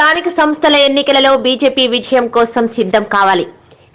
స్థానిక సంస్థల ఎన్నికలలో బీజేపీ విజయం కోసం సిద్ధం కావాలి.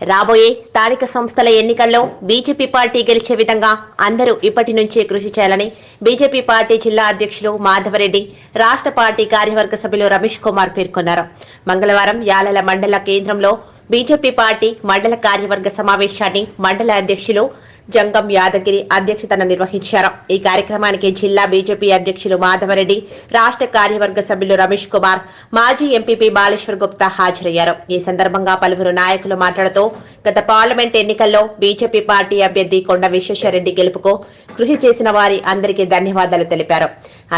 రాబోయే స్థానిక సంస్థల ఎన్నికల్లో బీజేపీ పార్టీ గెలిచే విధంగా అందరూ ఇప్పటి నుంచే కృషి చేయాలని బీజేపీ పార్టీ జిల్లా అధ్యక్షులు మాధవరెడ్డి రాష్ట్ర పార్టీ కార్యవర్గ సభ్యులు రమేష్ కుమార్ పేర్కొన్నారు. మంగళవారం యాలల మండల కేంద్రంలో బీజేపీ పార్టీ మండల కార్యవర్గ సమావేశాన్ని మండల అధ్యక్షులు జంగం యాదగిరి అధ్యక్షతన నిర్వహించారు. ఈ కార్యక్రమానికి జిల్లా బీజేపీ అధ్యక్షులు మాధవరెడ్డి రాష్ట్ర కార్యవర్గ సభ్యులు రమేష్ కుమార్ మాజీ ఎంపీపీ బాలేశ్వర్ గుప్తా హాజరయ్యారు. ఈ సందర్భంగా పలువురు నాయకులు మాట్లాడుతూ గత పార్లమెంట్ ఎన్నికల్లో బీజేపీ పార్టీ అభ్యర్థి కొండ విశ్వేశ్వరరెడ్డి గెలుపుకు కృషి చేసిన వారి అందరికీ ధన్యవాదాలు తెలిపారు.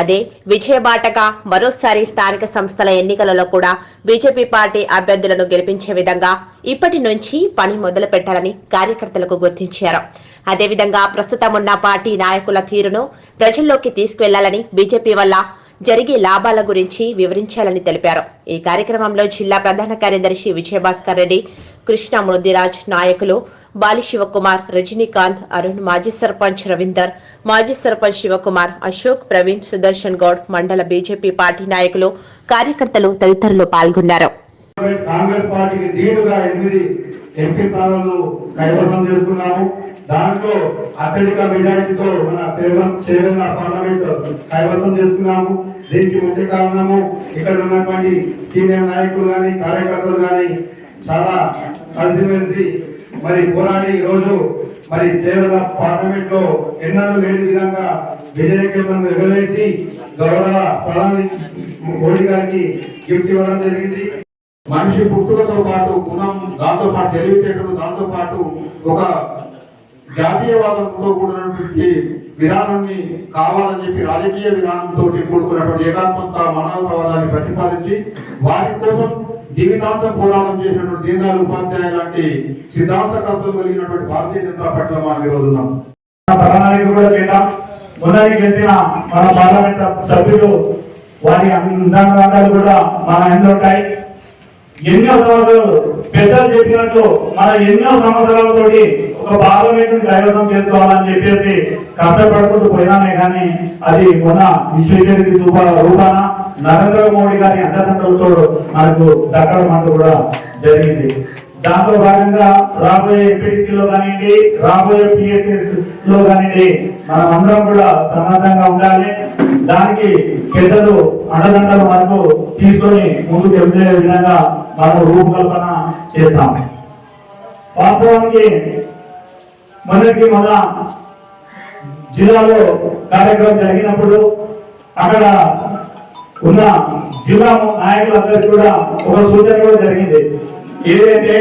అదే విజయబాటగా మరోసారి స్థానిక సంస్థల ఎన్నికలలో కూడా బీజేపీ పార్టీ అభ్యర్థులను గెలిపించే విధంగా ఇప్పటి నుంచి పని మొదలు పెట్టాలని కార్యకర్తలకు గుర్తించారు. అదేవిధంగా ప్రస్తుతం ఉన్న పార్టీ నాయకుల తీరును ప్రజల్లోకి తీసుకువెళ్ళాలని బీజేపీ వల్ల జరిగే లాభాల గురించి వివరించాలని తెలిపారు. ఈ కార్యక్రమంలో జిల్లా ప్రధాన కార్యదర్శి విజయభాస్కర్ రెడ్డి కృష్ణ మృదిరాజ్ నాయకులు బాలి శివకుమార్ రజనీకాంత్ అరుణ్ మాజీ సర్పంచ్ రవీందర్ మాజీ సర్పంచ్ శివకుమార్ అశోక్ ప్రవీణ్ సుదర్శన్ గౌడ్ మండల బీజేపీ పార్టీ నాయకులు కార్యకర్తలు తదితరులు పాల్గొన్నారు. కాంగ్రెస్ పార్టీకి ధీటుగా ఎనిమిది ఎంపీ స్థానాలను కైవసం చేసుకున్నాము. దాంట్లో అత్యధిక మెజారిటీతో మన చేవెళ్ళ చేవెళ్ళ పార్లమెంట్ కైవసం చేసుకున్నాము. దీనికి ముఖ్య కారణము ఇక్కడ ఉన్నటువంటి సీనియర్ నాయకులు కానీ కార్యకర్తలు కానీ చాలా కలిసిమెలిసి మరి పోరాడి ఈరోజు రోజు మరి చేరల పార్లమెంట్లో ఎన్నడూ లేని విధంగా విజయకేంద్రం ఎగరేసి గౌరవ ప్రధాని మోడీ గారికి గిఫ్ట్ ఇవ్వడం జరిగింది. మనిషి పుట్టుకతో పాటు గుణం దాంతో పాటు తెలివితేటలు దాంతో పాటు ఒక జాతీయవాదంతో కూడినటువంటి విధానాన్ని కావాలని చెప్పి రాజకీయ విధానంతో కూడుకున్నటువంటి ఏకాత్మక మానవతావాదాన్ని ప్రతిపాదించి వారి కోసం జీవితాంతం పోరాటం చేసినటువంటి దీనాలు ఉపాధ్యాయ లాంటి సిద్ధాంతకర్తలు కలిగినటువంటి భారతీయ జనతా పట్ల మనం ఈరోజు ఉన్నాం. ప్రణాళిక మొన్నటి గెలిచిన మన పార్లమెంట్ సభ్యులు వారి అందాలు కూడా మన ఎన్నో ఉంటాయి. ఎన్నో సంవత్సరాలు పెద్దలు చెప్పినట్టు మన ఎన్నో సంవత్సరాలతోటి ఒక పార్లమెంట్ కైవసం చేసుకోవాలని చెప్పేసి కష్టపడుకుంటూ పోయినామే కానీ అది మొన్న విశ్వేశ్వరికి రూపాన నరేంద్ర మోడీ గారి అండదండలతో మనకు దక్కడం అంటూ కూడా జరిగింది. దాంట్లో భాగంగా రాబోయే ఎంపీసీలో కానివ్వండి రాబోయే పిఎస్ఎస్లో కానివ్వండి మనం అందరం కూడా సమానంగా ఉండాలి. దానికి పెద్దలు అండదండలు మనకు తీసుకొని ముందుకు వెళ్తే విధంగా మనం రూపకల్పన చేస్తాం. వాస్తవానికి మొదటి మన జిల్లాలో కార్యక్రమం జరిగినప్పుడు అక్కడ ఉన్న జిల్లా నాయకులందరికీ కూడా ఒక సూచన కూడా జరిగింది. ఏదైతే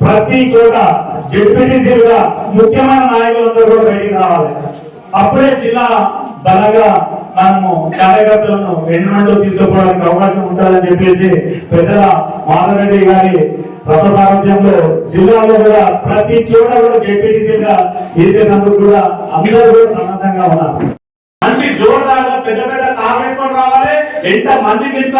ప్రతి చోట జడ్పీటీసీలుగా ముఖ్యమైన నాయకులందరూ కూడా బయటికి రావాలి. అప్పుడే జిల్లా బలంగా మనము కార్యకర్తలను వెన్నుమంటూ తీసుకుపోవడానికి అవకాశం ఉంటుందని చెప్పేసి పెద్దల మాధవరెడ్డి గారి రథ సారథ్యంలో జిల్లాలో కూడా ప్రతి చోట కూడా జడ్పీటీసీగా చేసేందుకు కూడా అందరూ కూడా సన్నద్ధంగా ఉన్నారు. మంచి జోరుదారుగా పెద్ద పెద్ద కాంగ్రెస్ రావాలి. ఎంత మంది నింప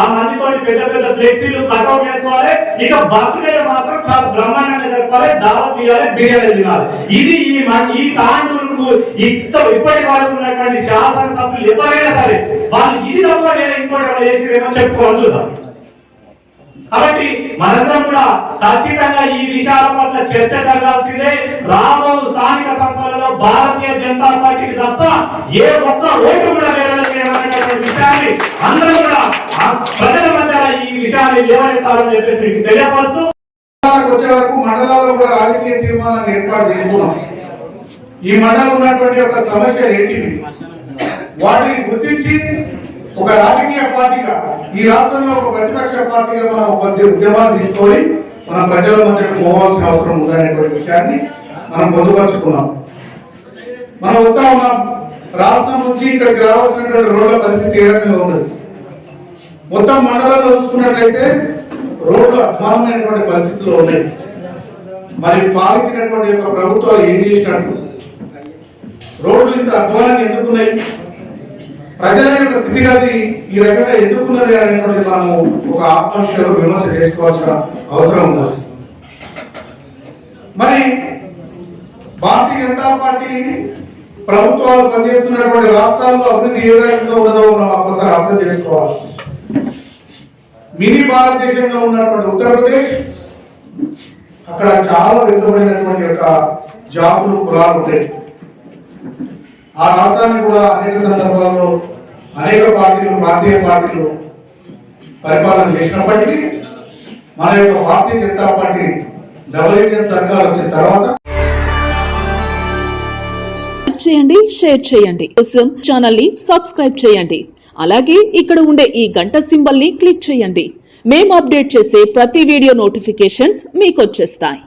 ఆ మందితో పెద్ద పెద్ద ఫ్లెక్సీలు కట్అవుట్ చేసుకోవాలి. ఇక బర్త్డే మాత్రం చాలా బ్రహ్మాండంగా జరపాలి దావత్ తీయాలి బిర్యానీ తినాలి. ఇది ఈ ఈ తాండూరుకు ఇంత ఇప్పటి వరకు ఉన్నటువంటి శాసనసభ్యులు ఎవరైనా సరే వాళ్ళు ఇది తప్ప వేరే ఇంకోటి ఏమైనా చేసిరేమో చెప్పుకోవాలి చూద్దాం. కాబట్టి మనందరం కూడా ఖచ్చితంగా ఈ విషయాల పట్ల చర్చ జరగాల్సిందే. రాబో స్థానిక సంస్థలలో భారతీయ జనతా పార్టీకి తప్ప ఏ ఒక్క ఓటు కూడా వేయాలనేటువంటి విషయాన్ని అందరూ కూడా ప్రజల మధ్య ఈ విషయాన్ని లేవనెత్తాలని చెప్పేసి మీకు తెలియపరుస్తూ వచ్చే వరకు మండలాల్లో కూడా రాజకీయ తీర్మానాన్ని ఏర్పాటు చేసుకున్నాం. ఈ మండలం ఉన్నటువంటి ఒక సమస్య ఏంటి? వాటిని గుర్తించి ఒక రాజకీయ పార్టీగా ఈ రాష్ట్రంలో ఒక ప్రతిపక్ష పార్టీగా మనం కొద్ది ఉద్యమాలు తీసుకొని మనం ప్రజల మధ్యకు పోవాల్సిన అవసరం ఉందనేటువంటి విషయాన్ని మనం పొందుపరుచుకున్నాం. మనం వస్తా ఉన్నాం. రాష్ట్రం నుంచి ఇక్కడికి రావాల్సినటువంటి రోడ్ల పరిస్థితి ఏ రకంగా ఉన్నది మొత్తం మండలంలో చూసుకున్నట్లయితే రోడ్లు అధ్వానమైనటువంటి పరిస్థితులు ఉన్నాయి. మరి పాలించినటువంటి యొక్క ప్రభుత్వాలు ఏం చేసినట్టు? రోడ్లు ఇంత అధ్వానంగా ఎందుకున్నాయి? ప్రజల యొక్క స్థితిగతి ఈ రకంగా ఎందుకున్నది అనేటువంటి మనము ఒక ఆత్మవిషయంలో విమర్శ చేసుకోవాల్సిన అవసరం ఉన్నది. మరి భారతీయ జనతా పార్టీ ప్రభుత్వాలు పనిచేస్తున్నటువంటి రాష్ట్రాల్లో అభివృద్ధి ఏ రకంగా ఉన్నదో మనం ఒక్కసారి అర్థం చేసుకోవాలి. మినీ భారతదేశంగా ఉన్నటువంటి ఉత్తరప్రదేశ్ అక్కడ చాలా వెనుకబడినటువంటి యొక్క జాతులు కులాలు ఉంటాయి. ఆ రాష్ట్రాన్ని కూడా అనేక సందర్భాల్లో అనేక పార్టీలు ప్రాంతీయ పార్టీలు పరిపాలన చేసినప్పటికీ మన యొక్క Bharatiya Janata party double Indian సర్కార్ వచ్చిన తర్వాత చేయండి షేర్ చేయండి. కోసం ఛానల్ని సబ్స్క్రైబ్ చేయండి. అలాగే ఇక్కడ ఉండే ఈ గంట సింబల్ని క్లిక్ చేయండి. మేము అప్డేట్ చేసే ప్రతి వీడియో నోటిఫికేషన్స్ మీకు వచ్చేస్తాయి.